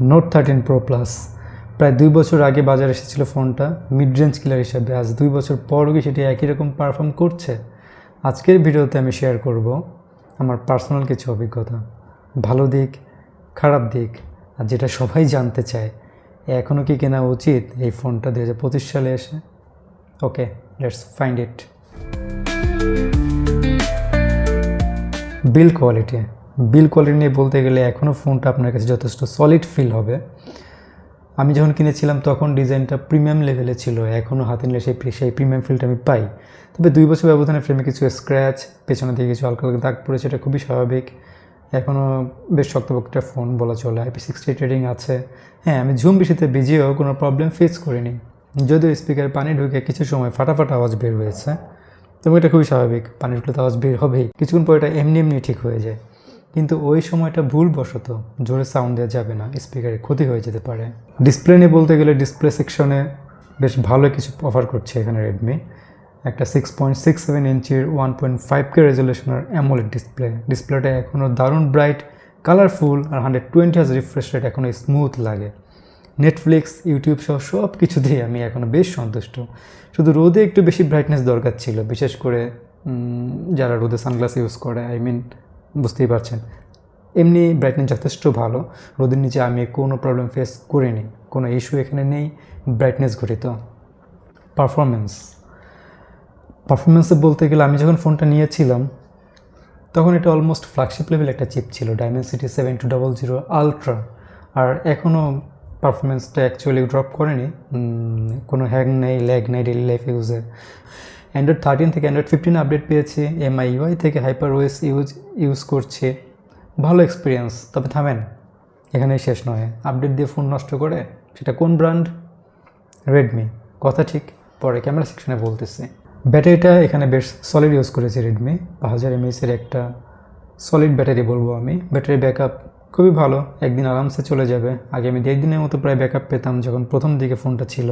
Note thirteen pro plus প্রায় দুই বছর আগে বাজারে এসেছিল ফোনটা। মিড রেঞ্জ কিলার হিসাবে। আজ দুই বছর পরও কি সেটি একই রকম পারফর্ম করছে? আজকের ভিডিওতে আমি শেয়ার করব আমার পার্সোনাল কিছু অভিজ্ঞতা। ভালো দিক, খারাপ দিক, আর যেটা সবাই জানতে চায় এখনও কি কেনা উচিত এই ফোনটা দু হাজার পঁচিশ সালে এসে? Okay let's find it build quality build quality নিয়ে বলতে গেলে এখনও ফোনটা আপনার কাছে যথেষ্ট সলিড ফিল হবে। আমি যখন কিনেছিলাম তখন ডিজাইনটা প্রিমিয়াম লেভেলে ছিল এখনও হাতে নিলে সেই সেই প্রিমিয়াম ফিলটা আমি পাই। তবে দুই বছর ব্যবধানে ফ্রেমে কিছু স্ক্র্যাচ পেছনে দিকে কিছু হালকা দাগ পড়েছে, এটা খুবই স্বাভাবিক। এখনও বেশ শক্তপোক্ত একটা ফোন বলা চলে আইপি সিক্সটি রেটিং আছে। হ্যাঁ আমি ঝুম বেশিতে ভিজিয়েও কোনো প্রবলেম ফেস করিনি। যদিও স্পিকারে পানি ঢুকে কিছু সময় ফাটাফাটা আওয়াজ বের হয়েছে, তবে এটা খুবই স্বাভাবিক, পানি ঢুকলে তো আওয়াজ বের হবেই। কিছুক্ষণ পর এটা এমনি এমনি ঠিক হয়ে যায়। কিন্তু ওই সময়টা ভুলবশত জোরে সাউন্ড দেওয়া যাবে না স্পিকারে ক্ষতি হয়ে যেতে পারে। ডিসপ্লে নিয়ে বলতে গেলে ডিসপ্লে সেকশনে বেশ ভালো কিছু অফার করছে এখানে রেডমি একটা সিক্স পয়েন্ট সিক্স সেভেন ইঞ্চির ওয়ান পয়েন্ট ফাইভ কে রেজলিউশনের অ্যামোলেড ডিসপ্লে ডিসপ্লেটা এখনও দারুণ ব্রাইট কালারফুল আর হান্ড্রেড টোয়েন্টি হাজ রিফ্রেশ রেট এখনও স্মুথ লাগে। নেটফ্লিক্স ইউটিউব সহ সব কিছু দিয়ে আমি এখনও বেশ সন্তুষ্ট। শুধু রোদে একটু বেশি ব্রাইটনেস দরকার ছিল, বিশেষ করে যারা রোদে সানগ্লাস ইউজ করে আই মিন বুঝতেই পারছেন। এমনি ব্রাইটনেস যথেষ্ট ভালো। রোদের নিচে আমি কোনো প্রবলেম ফেস করিনি। কোনো ইস্যু এখানে নেই। ব্রাইটনেস ঘটিত। পারফরমেন্স পারফরমেন্সে বলতে গেলে আমি যখন ফোনটা নিয়েছিলাম, তখন এটা অলমোস্ট ফ্ল্যাগশিপ লেভেল একটা চিপ ছিল। Dimensity seven two double zero ultra আর এখনও পারফরমেন্সটা অ্যাকচুয়ালি ড্রপ করেনি। কোনো হ্যাং নেই ল্যাগ নেই ডেলি লাইফ ইউজে অ্যান্ড্রয়েড থার্টিন থেকে অ্যান্ড্রয়েড ফিফটিন আপডেট পেয়েছি এমআই ইউআই থেকে হাইপার ওয়েস ইউজ ইউজ করছে। ভালো এক্সপিরিয়েন্স তবে থামেন, এখানেই শেষ নয়। আপডেট দিয়ে ফোন নষ্ট করে, সেটা কোন ব্র্যান্ড রেডমি কথা ঠিক পরে ক্যামেরা সেকশনে বলতেছি। ব্যাটারিটা এখানে বেশ সলিড ইউজ করেছে রেডমি পাঁচ হাজার এমএসের একটা সলিড ব্যাটারি বলব আমি। ব্যাটারি ব্যাকআপ খুবই ভালো, একদিন আরামসে চলে যাবে। আগে আমি দেড় দিনের মতো প্রায় ব্যাকআপ পেতাম যখন প্রথম দিকে ফোনটা ছিল।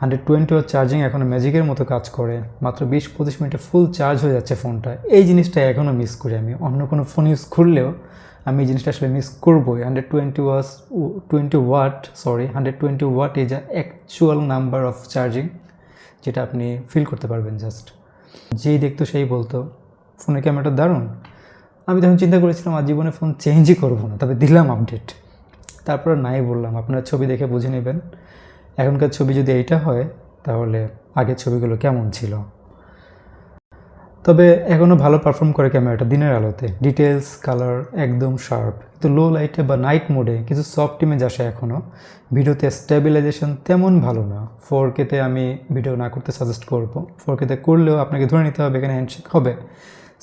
হান্ড্রেড টোয়েন্টি ওয়ার চার্জিং এখনও ম্যাজিকের মতো কাজ করে। মাত্র বিশ পঁচিশ মিনিটে ফুল চার্জ হয়ে যাচ্ছে ফোনটা এই জিনিসটা এখনও মিস করি আমি। অন্য কোনো ফোন ইউজ করলেও আমি এই জিনিসটা আসলে মিস করবোই। Hundred twenty was twenty watt sorry hundred twenty watt is actual number of charging যেটা আপনি ফিল করতে পারবেন জাস্ট যেই দেখতো সেই বলতো, ফোনের ক্যামেরাটা দারুণ। আমি তখন চিন্তা করেছিলাম, আর জীবনে ফোন চেঞ্জই করব না। তবে দিলাম আপডেট তারপর নাই বললাম। আপনারা ছবি দেখে বুঝে নেবেন। এখনকার ছবি যদি এইটা হয়, তাহলে আগের ছবিগুলো কেমন ছিল? তবে এখনও ভালো পারফর্ম করে ক্যামেরাটা দিনের আলোতে। ডিটেলস কালার একদম শার্প কিন্তু লো লাইটে বা নাইট মোডে কিছু সফট ইমেজ আসে এখনও ভিডিওতে স্টেবিলাইজেশন তেমন ভালো না। ফোর কেতে আমি ভিডিও না করতে সাজেস্ট করব। ফোর কেতে করলেও আপনাকে ধরে নিতে হবে এখানে হ্যান্ডশেক হবে।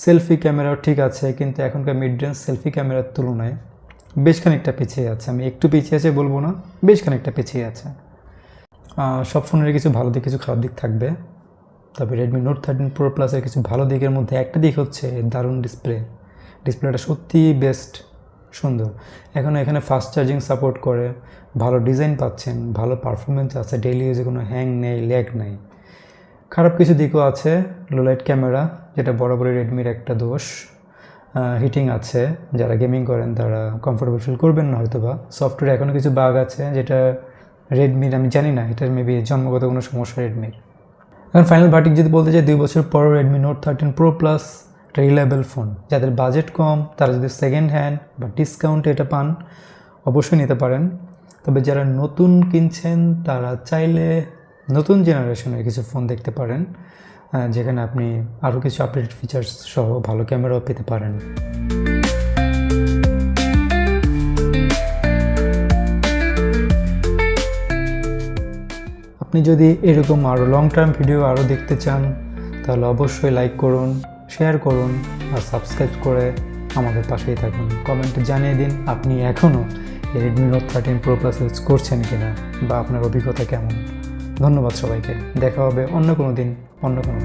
সেলফি ক্যামেরাও ঠিক আছে, কিন্তু এখনকার মিড রেঞ্জ সেলফি ক্যামেরার তুলনায় বেশ খানিকটা পিছিয়ে আছে। আমি একটু পিছিয়ে আছে বলব না, বেশ খানিকটা পিছিয়ে আছে। সব ফোনের কিছু ভালো দিক, কিছু খারাপ দিক থাকবে। তবে রেডমি নোট থার্টিন প্রো প্লাসের কিছু ভালো দিকের মধ্যে একটা দিক হচ্ছে দারুণ ডিসপ্লে ডিসপ্লেটা সত্যিই বেস্ট সুন্দর। এখন এখানে ফাস্ট চার্জিং সাপোর্ট করে, ভালো ডিজাইন পাচ্ছেন, ভালো পারফরমেন্স আছে ডেইলি ইউজে কোনো হ্যাং নেই ল্যাগ নেই। খারাপ কিছু দিকও আছে লোলাইট ক্যামেরা যেটা বরাবরই রেডমির একটা দোষ। হিটিং আছে, যারা গেমিং করেন তারা কমফোর্টেবল ফিল করবেন না হয়তো বা সফটওয়্যার এখনও কিছু বাগ আছে, যেটা রেডমির আমি জানি না, এটার মেবি জন্মগত কোনো সমস্যা রেডমির এখন ফাইনাল ভার্টিক যদি বলতে চাই দুই বছর পর Redmi Note thirteen Pro Plus একটা রিলায়েবল ফোন যাদের বাজেট কম, তারা যদি সেকেন্ড হ্যান্ড বা ডিসকাউন্টে এটা পান, অবশ্যই নিতে পারেন। তবে যারা নতুন কিনছেন, তারা চাইলে নতুন জেনারেশনের কিছু ফোন দেখতে পারেন যেখানে আপনি আরও কিছু আপডেটেড ফিচার্স সহ ভালো ক্যামেরাও পেতে পারেন। আপনি যদি এরকম আরও লং টার্ম ভিডিও আরও দেখতে চান, তাহলে অবশ্যই লাইক করুন শেয়ার করুন, আর সাবস্ক্রাইব করে আমাদের পাশেই থাকুন। কমেন্টে জানিয়ে দিন আপনি এখনও Redmi Note thirteen Pro Plus use করছেন কিনা, বা আপনার অভিজ্ঞতা কেমন। ধন্যবাদ সবাইকে। দেখা হবে অন্য কোনো দিন, অন্য কোনো